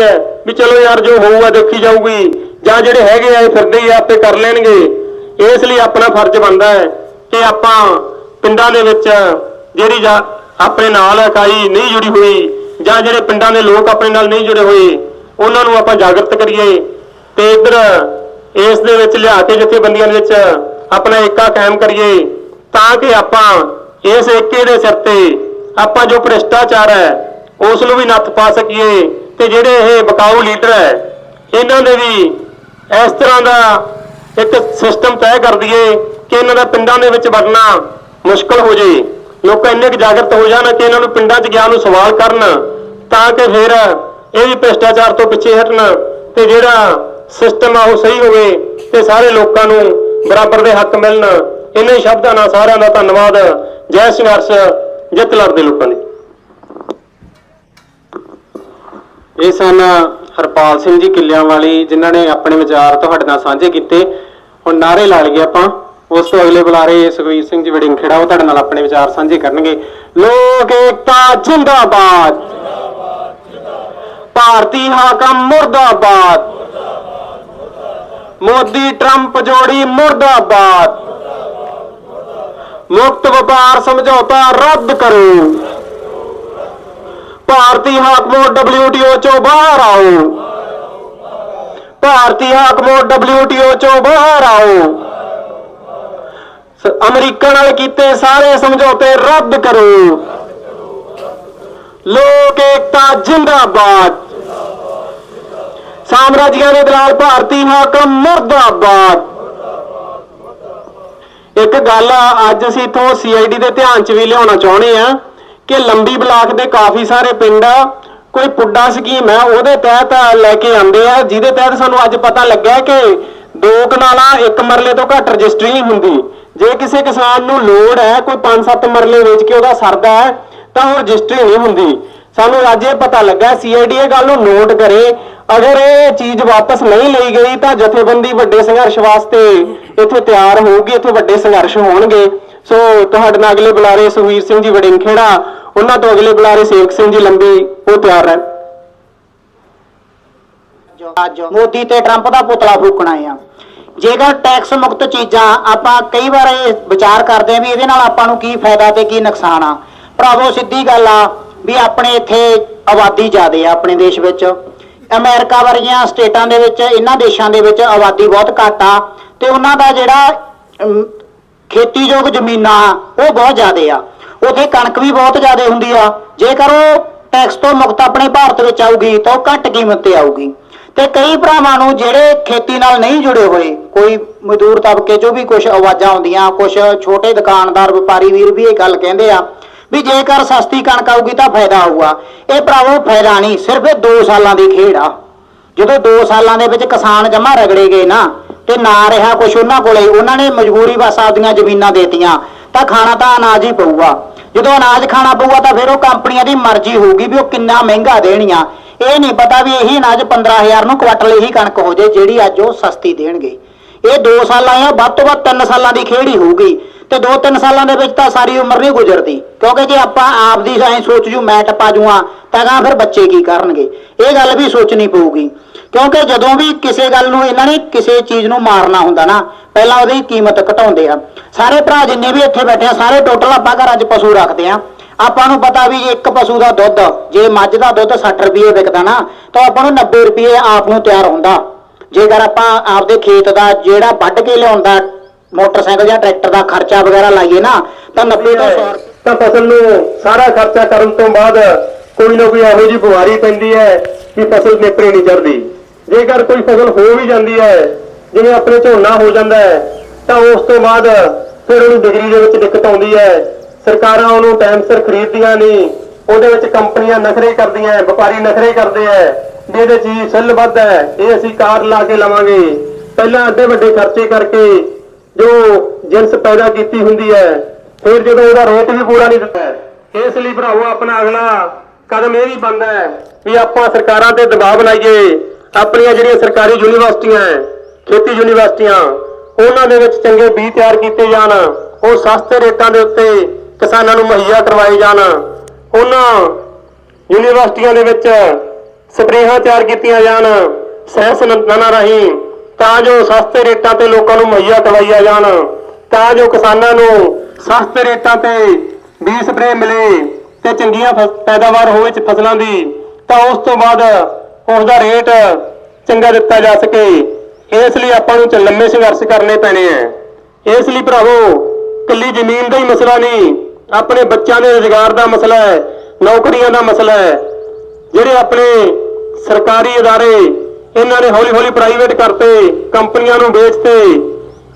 ਹੈ ਵੀ ਚਲੋ ਯਾਰ ਜੋ ਹੋਊਗਾ ਦੇਖੀ ਜਾਊਗੀ, ਜਾਂ ਜਿਹੜੇ ਹੈਗੇ ਆ ਇਹ ਫਿਰਦੇ ਹੀ ਆਪੇ ਕਰ ਲੈਣਗੇ। ਇਸ ਲਈ ਆਪਣਾ ਫਰਜ਼ ਬਣਦਾ ਹੈ ਕਿ ਆਪਾਂ ਪਿੰਡਾਂ ਦੇ ਵਿੱਚ ਜਿਹੜੀ ਆਪਣੇ ਨਾਲ ਇਕਾਈ ਨਹੀਂ ਜੁੜੀ ਹੋਈ, ਜਾਂ ਜਿਹੜੇ ਪਿੰਡਾਂ ਦੇ ਲੋਕ ਆਪਣੇ ਨਾਲ ਨਹੀਂ ਜੁੜੇ ਹੋਏ, ਉਹਨਾਂ ਨੂੰ ਆਪਾਂ ਜਾਗਰਤ ਕਰੀਏ। ਤੇ ਇੱਧਰ ਇਸ ਦੇ ਵਿੱਚ ਲਿਆ ਕੇ ਜਥੇਬੰਦੀਆਂ ਦੇ ਵਿੱਚ ਆਪਣਾ ਏਕਾ ਕਾਇਮ ਕਰੀਏ, ਤਾਂ ਕਿ ਆਪਾਂ ਇਸ ਏਕੇ ਦੇ ਸਿਰ ਤੇ ਆਪਾਂ ਜੋ ਭ੍ਰਿਸ਼ਟਾਚਾਰ ਹੈ, ਉਸ ਨੂੰ ਵੀ ਨੱਥ ਪਾ ਸਕੀਏ। ਤੇ ਜਿਹੜੇ ਇਹ ਬਕਾਊ ਲੀਡਰ ਹੈ, ਇਹਨਾਂ ਦੇ ਵੀ ਇਸ ਤਰ੍ਹਾਂ ਦਾ ਇੱਕ ਸਿਸਟਮ ਤੈਅ ਕਰ ਦਈਏ ਕਿ ਇਹਨਾਂ ਦਾ ਪਿੰਡਾਂ ਦੇ ਵਿੱਚ ਵੜਨਾ ਮੁਸ਼ਕਲ ਹੋ ਜੇ। ਲੋਕ ਇੰਨੇ ਕੁ ਜਾਗਰਤ ਹੋ ਜਾਣ ਕਿ ਇਹਨਾਂ ਨੂੰ ਪਿੰਡਾਂ 'ਚ ਗਿਆ ਨੂੰ ਸਵਾਲ ਕਰਨ, ਤਾਂ ਕਿ ਫਿਰ ਇਹ ਵੀ ਭ੍ਰਿਸ਼ਟਾਚਾਰ ਤੋਂ ਪਿੱਛੇ ਹਟਣ ਤੇ ਜਿਹੜਾ ਸਿਸਟਮ ਆ ਉਹ ਸਹੀ ਹੋਵੇ ਤੇ ਸਾਰੇ ਲੋਕਾਂ ਨੂੰ ਬਰਾਬਰ ਦੇ ਹੱਕ ਮਿਲਣ। ਇਹਨਾਂ ਹੀ ਸ਼ਬਦਾਂ ਨਾਲ ਸਾਰਿਆਂ ਦਾ ਧੰਨਵਾਦ। ਜੈ ਸੰਘਰਸ਼, ਜਿੱਤ ਲੜਦੇ ਲੋਕਾਂ ਦੀ। ਇਹ ਸਨ। ਹਰਪਾਲ ਸਿੰਘ ਜੀ ਕਿੱਲਿਆਂ ਵਾਲੀ ਜਿਨ੍ਹਾਂ ਨੇ ਆਪਣੇ ਵਿਚਾਰ ਤੁਹਾਡੇ ਨਾਲ ਸਾਂਝੇ ਕੀਤੇ ਹੁਣ ਨਾਰੇ ਲਾ ਲਈਏ ਆਪਾਂ। ਉਸ ਤੋਂ ਅਗਲੇ ਬੁਲਾਰੇ ਸੁਖਵੀਰ ਸਿੰਘ ਜੀ ਵੜਿੰਖੇੜਾ, ਉਹ ਤੁਹਾਡੇ ਨਾਲ ਆਪਣੇ ਵਿਚਾਰ ਸਾਂਝੇ ਕਰਨਗੇ। ਲੋਕ ਏਕਤਾ ਜਿੰਦਾਬਾਦ। ਭਾਰਤੀ ਹਾਕਮ ਮੁਰਦਾਬਾਦ। ਮੋਦੀ, ਟਰੰਪ ਜੋੜੀ ਮੁਰਦਾਬਾਦ। ਮੁਕਤ ਵਪਾਰ ਸਮਝੌਤਾ ਰੱਦ ਕਰੋ। ਭਾਰਤੀ ਹਾਕਮੋ WTO ਚੋਂ ਬਾਹਰ ਆਓ। ਭਾਰਤੀ ਹਾਕਮੋ WTO ਚੋਂ ਬਾਹਰ ਆਓ। ਅਮਰੀਕਾ ਨਾਲ ਕੀਤੇ ਸਾਰੇ ਸਮਝੌਤੇ ਰੱਦ ਕਰੋ। ਲੋਕ ਏਕਤਾ ਜਿੰਦਾਬਾਦ। ਸਾਮਰਾਜੀਆਂ ਦੇ ਦਲਾਲ ਭਾਰਤੀ ਹਾਕਮ ਮੁਰਦਾਬਾਦ। ਇੱਕ ਗੱਲ ਅੱਜ ਅਸੀਂ ਇਥੋਂ ਸੀਆਈਡੀ ਦੇ ਧਿਆਨ 'ਚ ਵੀ ਲਿਆਉਣਾ ਚਾਹੁੰਦੇ ਆ। ਕਿ ਲੰਬੀ ਬਲਾਕ ਦੇ ਕਾਫੀ ਸਾਰੇ ਪਿੰਡ ਕੋਈ ਪੁੱਡਾ ਸਕੀਮ ਹੈ, ਉਹਦੇ ਤਹਿਤ ਲੈ ਕੇ ਆਉਂਦੇ ਆ, ਜਿਹਦੇ ਤਹਿਤ ਸਾਨੂੰ ਅੱਜ ਪਤਾ ਲੱਗਿਆ ਕਿ ਦੋ ਕਨਾਲਾਂ ਇੱਕ ਮਰਲੇ ਤੋਂ ਘੱਟ ਰਜਿਸਟਰੀ ਨਹੀਂ ਹੁੰਦੀ। ਜੇ ਕਿਸੇ ਕਿਸਾਨ ਨੂੰ ਲੋੜ ਹੈ, ਕੋਈ 5-7 ਮਰਲੇ ਵੇਚ ਕੇ ਉਹਦਾ ਸਰਦਾ ਹੈ, ਤਾਂ ਉਹ ਰਜਿਸਟਰੀ ਨਹੀਂ ਹੁੰਦੀ। ਸਾਨੂੰ ਅੱਜ ਇਹ ਪਤਾ ਲੱਗਾ ਸੀਆਈਡੀ ਇਹ ਗੱਲ ਨੂੰ ਨੋਟ ਕਰੇ, ਅਗਰ ਇਹ ਚੀਜ਼ ਵਾਪਸ ਨਹੀਂ ਲਈ ਗਈ, ਤਾਂ ਜਥੇਬੰਦੀ ਵੱਡੇ ਸੰਘਰਸ਼ ਵਾਸਤੇ ਇੱਥੇ ਤਿਆਰ ਹੋਊਗੀ, ਇੱਥੇ ਵੱਡੇ ਸੰਘਰਸ਼ ਹੋਣਗੇ। ਸੋ ਤੁਹਾਡੇ ਨਾਲ ਅਗਲੇ ਬੁਲਾਰੇ ਸੁਖਵੀਰ ਸਿੰਘ ਜੀ ਵੜਿੰਖੇੜਾ ਉਹਨਾਂ ਤੋਂ ਅਗਲੇ ਬੁਲਾਰੇ ਸੇਵਕ ਸਿੰਘ ਜੀ ਲੰਬੀ, ਉਹ ਤਿਆਰ ਰਹਿਣ। ਮੋਦੀ ਤੇ ਟਰੰਪ ਦਾ ਪੁਤਲਾ ਫੂਕਣਾ ਆ। ਜੇਕਰ ਟੈਕਸ ਮੁਕਤ ਚੀਜ਼ਾਂ ਆਪਾਂ ਕਈ ਵਾਰ ਇਹ ਵਿਚਾਰ ਕਰਦੇ ਆ ਵੀ ਇਹਦੇ ਨਾਲ ਆਪਾਂ ਨੂੰ ਕੀ ਫਾਇਦਾ ਤੇ ਕੀ ਨੁਕਸਾਨ ਆ। ਭਰਾਵੋ, ਸਿੱਧੀ ਗੱਲ ਆ ਵੀ ਆਪਣੇ ਇੱਥੇ ਆਬਾਦੀ ਜ਼ਿਆਦੇ ਆ ਆਪਣੇ ਦੇਸ਼ ਵਿੱਚ। ਅਮਰੀਕਾ ਵਰਗੀਆਂ ਸਟੇਟਾਂ ਦੇ ਵਿੱਚ, ਇਹਨਾਂ ਦੇਸ਼ਾਂ ਦੇ ਵਿੱਚ ਆਬਾਦੀ ਬਹੁਤ ਘੱਟ ਆ ਤੇ ਉਹਨਾਂ ਦਾ ਜਿਹੜਾ ਖੇਤੀਯੋਗ ਜ਼ਮੀਨਾਂ ਉਹ ਬਹੁਤ ਜ਼ਿਆਦੇ ਆ। ਉਥੇ ਕਣਕ ਵੀ ਬਹੁਤ ਜ਼ਿਆਦਾ ਹੁੰਦੀ ਆ। ਜੇਕਰ ਉਹ ਟੈਕਸ ਤੋਂ ਮੁਕਤ ਆਪਣੇ ਭਾਰਤ ਵਿੱਚ ਆਊਗੀ, ਤਾਂ ਉਹ ਘੱਟ ਕੀਮਤ ਤੇ ਆਊਗੀ। ਤੇ ਕਈ ਭਰਾਵਾਂ ਨੂੰ ਜਿਹੜੇ ਖੇਤੀ ਨਾਲ ਨਹੀਂ ਜੁੜੇ ਹੋਏ, ਕੋਈ ਮਜ਼ਦੂਰ ਤਬਕੇ ਚੋਂ ਵੀ ਕੁਝ ਆਵਾਜ਼ਾਂ ਆਉਂਦੀਆਂ ਕੁਝ ਛੋਟੇ ਦੁਕਾਨਦਾਰ, ਵਪਾਰੀ ਵੀਰ ਵੀ ਇਹ ਗੱਲ ਕਹਿੰਦੇ ਆ ਵੀ ਜੇਕਰ ਸਸਤੀ ਕਣਕ ਆਊਗੀ ਤਾਂ ਫਾਇਦਾ ਹੋਊਗਾ। ਇਹ ਭਰਾਵੋ, ਫਾਇਦਾ ਨਹੀਂ, ਸਿਰਫ ਇਹ 2 ਸਾਲਾਂ ਦੀ ਖੇਡ ਆ। ਜਦੋਂ 2 ਸਾਲਾਂ ਦੇ ਵਿੱਚ ਕਿਸਾਨ ਜਮਾ ਰਗੜੇ ਗਏ ਨਾ, ਤੇ ਨਾ ਰਿਹਾ ਕੁਛ ਉਹਨਾਂ ਕੋਲੇ, ਉਹਨਾਂ ਨੇ ਮਜਬੂਰੀ ਬਸ ਆਪਦੀਆਂ ਜ਼ਮੀਨਾਂ ਦੇਤੀਆਂ। ਤਾਂ ਖਾਣਾ ਤਾਂ ਅਨਾਜ ਹੀ ਪਊਗਾ। ਜਦੋਂ ਅਨਾਜ ਖਾਣਾ ਪਊਗਾ ਤਾਂ ਫਿਰ ਉਹ ਕੰਪਨੀਆਂ ਦੀ ਮਰਜ਼ੀ ਹੋਊਗੀ ਵੀ ਉਹ ਕਿੰਨਾ ਮਹਿੰਗਾ ਦੇਣੀਆਂ। ਇਹ ਨਹੀਂ ਪਤਾ ਵੀ ਇਹੀ ਅਨਾਜ 15000 ਨੂੰ ਕੁਆਟਲ ਇਹੀ ਕਣਕ ਹੋ ਜੇ, ਜਿਹੜੀ ਅੱਜ ਉਹ ਸਸਤੀ ਦੇਣਗੇ। ਇਹ 2 ਸਾਲਾਂ ਆ, ਵੱਧ ਤੋਂ ਵੱਧ 3 ਸਾਲਾਂ ਦੀ ਖੇੜੀ ਹੋਊਗੀ। ਤੇ 2-3 ਸਾਲਾਂ ਦੇ ਵਿੱਚ ਤਾਂ ਸਾਰੀ ਉਮਰ ਨਹੀਂ ਗੁਜ਼ਰਦੀ। ਕਿਉਂਕਿ ਜੇ ਆਪਾਂ ਆਪ ਦੀ ਐਂ ਸੋਚ ਜੂ ਮੈਂ ਟੱਪਾ ਜੂਆਂ ਤਾਂ ਗਾ ਫਿਰ ਬੱਚੇ ਕੀ ਕਰਨਗੇ? ਇਹ ਗੱਲ ਵੀ ਸੋਚਣੀ ਪਊਗੀ। ਕਿਉਂਕਿ ਜਦੋਂ ਵੀ ਕਿਸੇ ਗੱਲ ਨੂੰ ਇਹਨਾਂ ਨੇ ਕਿਸੇ ਚੀਜ਼ ਨੂੰ ਮਾਰਨਾ ਹੁੰਦਾ ਨਾ, ਪਹਿਲਾਂ ਉਹਦੀ ਕੀਮਤ ਘਟਾਉਂਦੇ ਆ। ਸਾਰੇ ਭਰਾ ਜਿੰਨੇ ਵੀ ਇੱਥੇ ਬੈਠੇ ਆ, ਸਾਰੇ ਟੋਟਲ ਆਪਾਂ ਘਰਾਂ 'ਚ ਪਸ਼ੂ ਰੱਖਦੇ ਆ। ਆਪਾਂ ਨੂੰ ਪਤਾ ਵੀ ਇੱਕ ਪਸ਼ੂ ਦਾ ਦੁੱਧ, ਜੇ ਮੱਝ ਦਾ ਦੁੱਧ 60 ਰੁਪਏ ਵਿਕਦਾ ਨਾ, ਤਾਂ ਆਪਾਂ ਨੂੰ 90 ਰੁਪਏ ਆਪ ਨੂੰ ਤਿਆਰ ਹੁੰਦਾ। ਜੇਕਰ ਆਪਾਂ ਆਪਦੇ ਖੇਤ ਦਾ ਜਿਹੜਾ ਵੱਢ ਕੇ ਲਿਆਉਂਦਾ, ਮੋਟਰਸਾਈਕਲ ਜਾਂ ਟਰੈਕਟਰ ਦਾ ਖਰਚਾ ਵਗੈਰਾ ਲਾਈਏ ਨਾ, ਤਾਂ 90 ਤੋਂ 100 ਤਾਂ ਫਸਲ ਨੂੰ ਸਾਰਾ ਖਰਚਾ ਕਰਨ ਤੋਂ ਬਾਅਦ ਕੋਈ ਨਾ ਕੋਈ ਇਹੋ ਜਿਹੀ ਬਿਮਾਰੀ ਪੈਂਦੀ ਹੈ ਕਿ ਫਸਲ ਨੇਪਰੇ ਨਹੀਂ ਚੜਦੀ ਜੇਕਰ ਕੋਈ ਫਸਲ ਹੋ ਵੀ ਜਾਂਦੀ ਹੈ, ਜਿਵੇਂ ਆਪਣੇ ਝੋਨਾ ਹੋ ਜਾਂਦਾ ਹੈ, ਤਾਂ ਉਸ ਤੋਂ ਬਾਅਦ ਫਿਰ ਉਹਨੂੰ ਬਿਜਲੀ ਦੇ ਵਿੱਚ ਦਿੱਕਤ ਆਉਂਦੀ ਹੈ। ਸਰਕਾਰਾਂ ਉਹਨੂੰ ਟਾਈਮ ਸਿਰ ਖਰੀਦਦੀਆਂ ਨਹੀਂ, ਉਹਦੇ ਵਿੱਚ ਕੰਪਨੀਆਂ ਨਖਰੇ ਕਰਦੀਆਂ ਵਪਾਰੀ ਨਖਰੇ ਕਰਦੇ ਐ ਵੀ ਇਹਦੇ ਚੀਜ਼ ਸਿੱਲ ਵੱਧ ਹੈ, ਇਹ ਅਸੀਂ ਕਾਰ ਲਾ ਕੇ ਲਵਾਂਗੇ। ਪਹਿਲਾਂ ਅੱਡੇ ਵੱਡੇ ਖਰਚੇ ਕਰਕੇ ਜੋ ਜਿੰਸ ਪੈਦਾ ਕੀਤੀ ਹੁੰਦੀ ਹੈ, ਫਿਰ ਜਦੋਂ ਉਹਦਾ ਰੇਟ ਵੀ ਪੂਰਾ ਨਹੀਂ ਦਿੱਤਾ ਇਸ ਲਈ ਭਰਾਵੋ ਆਪਣਾ ਅਗਲਾ ਕਦਮ ਇਹ ਵੀ ਬਣਦਾ ਹੈ ਵੀ ਆਪਾਂ ਸਰਕਾਰਾਂ ਤੇ ਦਬਾਅ ਬਣਾਈਏ। ਆਪਣੀਆਂ ਜਿਹੜੀਆਂ ਸਰਕਾਰੀ ਯੂਨੀਵਰਸਿਟੀਆਂ ਹੈ, ਖੇਤੀ ਯੂਨੀਵਰਸਿਟੀਆਂ, ਉਹਨਾਂ ਦੇ ਵਿੱਚ ਚੰਗੇ ਬੀਜ ਤਿਆਰ ਕੀਤੇ ਜਾਣ, ਉਹ ਸਸਤੇ ਰੇਟਾਂ ਦੇ ਉੱਤੇ ਕਿਸਾਨਾਂ ਨੂੰ ਮੁਹੱਈਆ ਕਰਵਾਏ ਜਾਣ। ਉਹਨਾਂ ਯੂਨੀਵਰਸਿਟੀਆਂ ਦੇ ਵਿੱਚ ਸਪਰੇਹਾਂ ਤਿਆਰ ਕੀਤੀਆਂ ਜਾਣ, ਸੈਂਸ ਨੰਨਾਂ ਰਾਹੀਂ, ਤਾਂ ਜੋ ਸਸਤੇ ਰੇਟਾਂ ਤੇ ਲੋਕਾਂ ਨੂੰ ਮੁਹੱਈਆ ਕਰਵਾਈਆਂ ਜਾਣ, ਤਾਂ ਜੋ ਕਿਸਾਨਾਂ ਨੂੰ ਸਸਤੇ ਰੇਟਾਂ ਤੇ ਬੀਜ ਸਪਰੇਅ ਮਿਲੇ ਤੇ ਚੰਗੀਆਂ ਫਸ- ਪੈਦਾਵਾਰ ਹੋਵੇ ਚ, ਫਸਲਾਂ ਦੀ, ਤਾਂ ਉਸ ਤੋਂ ਬਾਅਦ ਉਸ ਦਾ ਰੇਟ ਚੰਗਾ ਦਿੱਤਾ ਜਾ ਸਕੇ ਇਸ ਲਈ ਆਪਾਂ ਨੂੰ ਚ- ਲੰਮੇ ਸੰਘਰਸ਼ ਕਰਨੇ ਪੈਣੇ ਆ ਇਸ ਲਈ ਭਰਾਵੋ ਕੱਲੀ ਜ਼ਮੀਨ ਦਾ ਹੀ ਮਸਲਾ ਨਹੀਂ ਆਪਣੇ ਬੱਚਿਆਂ ਦੇ ਰੁਜ਼ਗਾਰ ਦਾ ਮਸਲਾ ਹੈ ਨੌਕਰੀਆਂ ਦਾ ਮਸਲਾ ਹੈ ਜਿਹੜੇ ਆਪਣੇ ਸਰਕਾਰੀ ادارے ਇਹਨਾਂ ਨੇ ਹੌਲੀ ਹੌਲੀ ਪ੍ਰਾਈਵੇਟ ਕਰਤੇ ਕੰਪਨੀਆਂ ਨੂੰ ਵੇਚਤੇ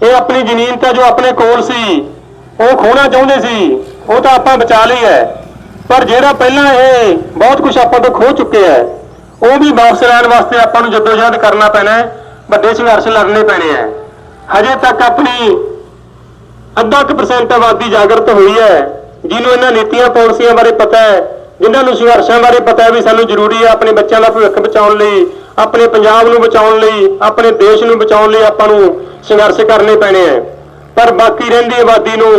ਇਹ ਆਪਣੀ ਜ਼ਮੀਨ ਤਾਂ ਜੋ ਆਪਣੇ ਕੋਲ ਸੀ ਉਹ ਖੋਣਾ ਚਾਹੁੰਦੇ ਸੀ ਉਹ ਤਾਂ ਆਪਾਂ ਬਚਾ ਲਈ ਹੈ ਪਰ ਜਿਹੜਾ ਪਹਿਲਾਂ ਇਹ ਬਹੁਤ ਕੁਝ ਆਪਾਂ ਤੋਂ ਖੋ ਚੁੱਕੇ ਹੈ ਉਹ ਵੀ ਵਾਪਸ ਲੈਣ ਵਾਸਤੇ ਆਪਾਂ ਨੂੰ ਜਦੋਜਹਿਦ ਕਰਨਾ ਪੈਣਾ ਹੈ, ਵੱਡੇ ਸੰਘਰਸ਼ ਲੜਨੇ ਪੈਣੇ ਹੈ। ਹਜੇ ਤੱਕ ਆਪਣੀ ਅੱਧਾ ਕੁ ਪਰਸੈਂਟ ਆਬਾਦੀ ਜਾਗਰਤ ਹੋਈ ਹੈ, ਜਿਹਨੂੰ ਇਹਨਾਂ ਨੀਤੀਆਂ ਪਾਲਿਸੀਆਂ ਬਾਰੇ ਪਤਾ ਹੈ, ਜਿਨ੍ਹਾਂ ਨੂੰ ਸੰਘਰਸ਼ਾਂ ਬਾਰੇ ਪਤਾ ਹੈ ਵੀ ਸਾਨੂੰ ਜ਼ਰੂਰੀ ਹੈ ਆਪਣੇ ਬੱਚਿਆਂ ਦਾ ਭਵਿੱਖ ਬਚਾਉਣ ਲਈ, ਆਪਣੇ ਪੰਜਾਬ ਨੂੰ ਬਚਾਉਣ ਲਈ, ਆਪਣੇ ਦੇਸ਼ ਨੂੰ ਬਚਾਉਣ ਲਈ ਆਪਾਂ ਨੂੰ ਸੰਘਰਸ਼ ਕਰਨੇ ਪੈਣੇ ਹੈ। ਪਰ ਬਾਕੀ ਰਹਿੰਦੀ ਆਬਾਦੀ ਨੂੰ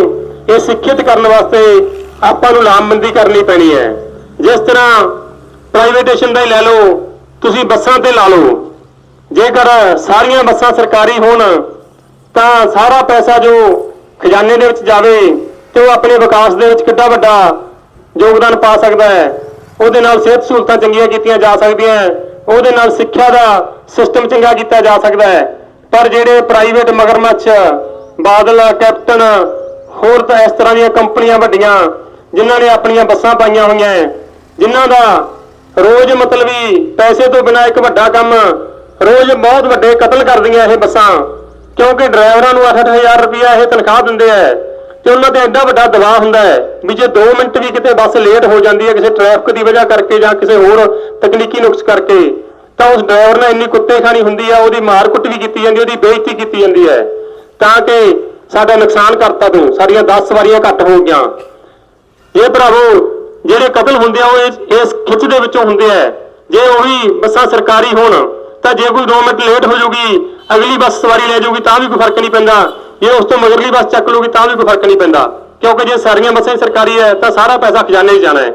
ਇਹ ਸਿੱਖਿਅਤ ਕਰਨ ਵਾਸਤੇ ਆਪਾਂ ਨੂੰ ਲਾਮਬੰਦੀ ਕਰਨੀ ਪੈਣੀ ਹੈ। ਜਿਸ ਤਰ੍ਹਾਂ ਪ੍ਰਾਈਵੇਟੇਸ਼ਨ ਦਾ ਹੀ ਲੈ ਲਓ ਤੁਸੀਂ ਬੱਸਾਂ ਤੇ ਲਾ ਲਓ। ਜੇਕਰ ਸਾਰੀਆਂ ਬੱਸਾਂ ਸਰਕਾਰੀ ਹੋਣ ਤਾਂ ਸਾਰਾ ਪੈਸਾ ਜੋ ਖਜ਼ਾਨੇ ਦੇ ਵਿੱਚ ਜਾਵੇ ਤੇ ਉਹ ਆਪਣੇ ਵਿਕਾਸ ਦੇ ਵਿੱਚ ਕਿੱਡਾ ਵੱਡਾ ਯੋਗਦਾਨ ਪਾ ਸਕਦਾ ਹੈ। ਉਹਦੇ ਨਾਲ ਸਿਹਤ ਸਹੂਲਤਾਂ ਚੰਗੀਆਂ ਕੀਤੀਆਂ ਜਾ ਸਕਦੀਆਂ ਉਹਦੇ ਨਾਲ ਸਿੱਖਿਆ ਦਾ ਸਿਸਟਮ ਚੰਗਾ ਕੀਤਾ ਜਾ ਸਕਦਾ ਹੈ। ਪਰ ਜਿਹੜੇ ਪ੍ਰਾਈਵੇਟ ਮਗਰਮੱਛ ਬਾਦਲ ਕੈਪਟਨ ਹੋਰ ਤਾਂ ਇਸ ਤਰ੍ਹਾਂ ਦੀਆਂ ਕੰਪਨੀਆਂ ਵੱਡੀਆਂ ਜਿਨ੍ਹਾਂ ਨੇ ਆਪਣੀਆਂ ਬੱਸਾਂ ਪਾਈਆਂ ਹੋਈਆਂ ਹੈ, ਜਿਨ੍ਹਾਂ ਦਾ ਰੋਜ਼ ਮਤਲਬ ਵੀ ਪੈਸੇ ਤੋਂ ਬਿਨਾ ਇੱਕ ਵੱਡਾ ਕੰਮ, ਰੋਜ਼ ਬਹੁਤ ਵੱਡੇ ਕਤਲ ਕਰਦੀਆਂ ਇਹ ਬੱਸਾਂ, ਕਿਉਂਕਿ ਡਰਾਈਵਰਾਂ ਨੂੰ 8-8000 ਰੁਪਇਆ ਇਹ ਤਨਖਾਹ ਦਿੰਦੇ ਆ ਤੇ ਉਹਨਾਂ ਤੇ ਐਡਾ ਵੱਡਾ ਦਬਾਅ ਹੁੰਦਾ ਹੈ ਵੀ ਜੇ 2 ਮਿੰਟ ਵੀ ਕਿਤੇ ਬੱਸ ਲੇਟ ਹੋ ਜਾਂਦੀ ਹੈ, ਕਿਸੇ ਟ੍ਰੈਫਿਕ ਦੀ ਵਜ੍ਹਾ ਕਰਕੇ ਜਾਂ ਕਿਸੇ ਹੋਰ ਤਕਨੀਕੀ ਨੁਕਸ ਕਰਕੇ, ਤਾਂ ਉਸ ਡਰਾਈਵਰ ਨਾਲ ਇੰਨੀ ਕੁੱਤੇ ਖਾਣੀ ਹੁੰਦੀ ਆ, ਉਹਦੀ ਮਾਰ ਕੁੱਟ ਵੀ ਕੀਤੀ ਜਾਂਦੀ, ਉਹਦੀ ਬੇਇੱਜ਼ਤੀ ਕੀਤੀ ਜਾਂਦੀ ਹੈ, ਤਾਂ ਕਿ ਸਾਡਾ ਨੁਕਸਾਨ ਕਰਤਾ ਤੂੰ, ਸਾਡੀਆਂ 10 ਸਵਾਰੀਆਂ ਘੱਟ ਹੋ ਗਈਆਂ। ਇਹ ਭਰਾਵੋ ਜਿਹੜੇ ਕਤਲ ਹੁੰਦੇ ਆ, ਉਹ ਇਸ ਖਿੱਚ ਦੇ ਵਿੱਚੋਂ ਹੁੰਦੇ ਆ। ਜੇ ਉਹੀ ਬੱਸਾਂ ਸਰਕਾਰੀ ਹੋਣ, ਤਾਂ ਜੇ ਕੋਈ 2 ਮਿੰਟ ਲੇਟ ਹੋ ਜਾਊਗੀ ਅਗਲੀ ਬੱਸ ਸਵਾਰੀ ਲੈ ਜਾਊਗੀ ਤਾਂ ਵੀ ਕੋਈ ਫ਼ਰਕ ਨਹੀਂ ਪੈਂਦਾ। ਜੇ ਉਸ ਤੋਂ ਮਗਰਲੀ ਬੱਸ ਚੱਕ ਲੂਗੀ, ਤਾਂ ਵੀ ਕੋਈ ਫ਼ਰਕ ਨਹੀਂ ਪੈਂਦਾ। ਕਿਉਂਕਿ ਜੇ ਸਾਰੀਆਂ ਬੱਸਾਂ ਸਰਕਾਰੀ ਹੈ ਤਾਂ ਸਾਰਾ ਪੈਸਾ ਖਜ਼ਾਨੇ 'ਚ ਜਾਣਾ ਹੈ।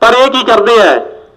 ਪਰ ਇਹ ਕੀ ਕਰਦੇ ਆ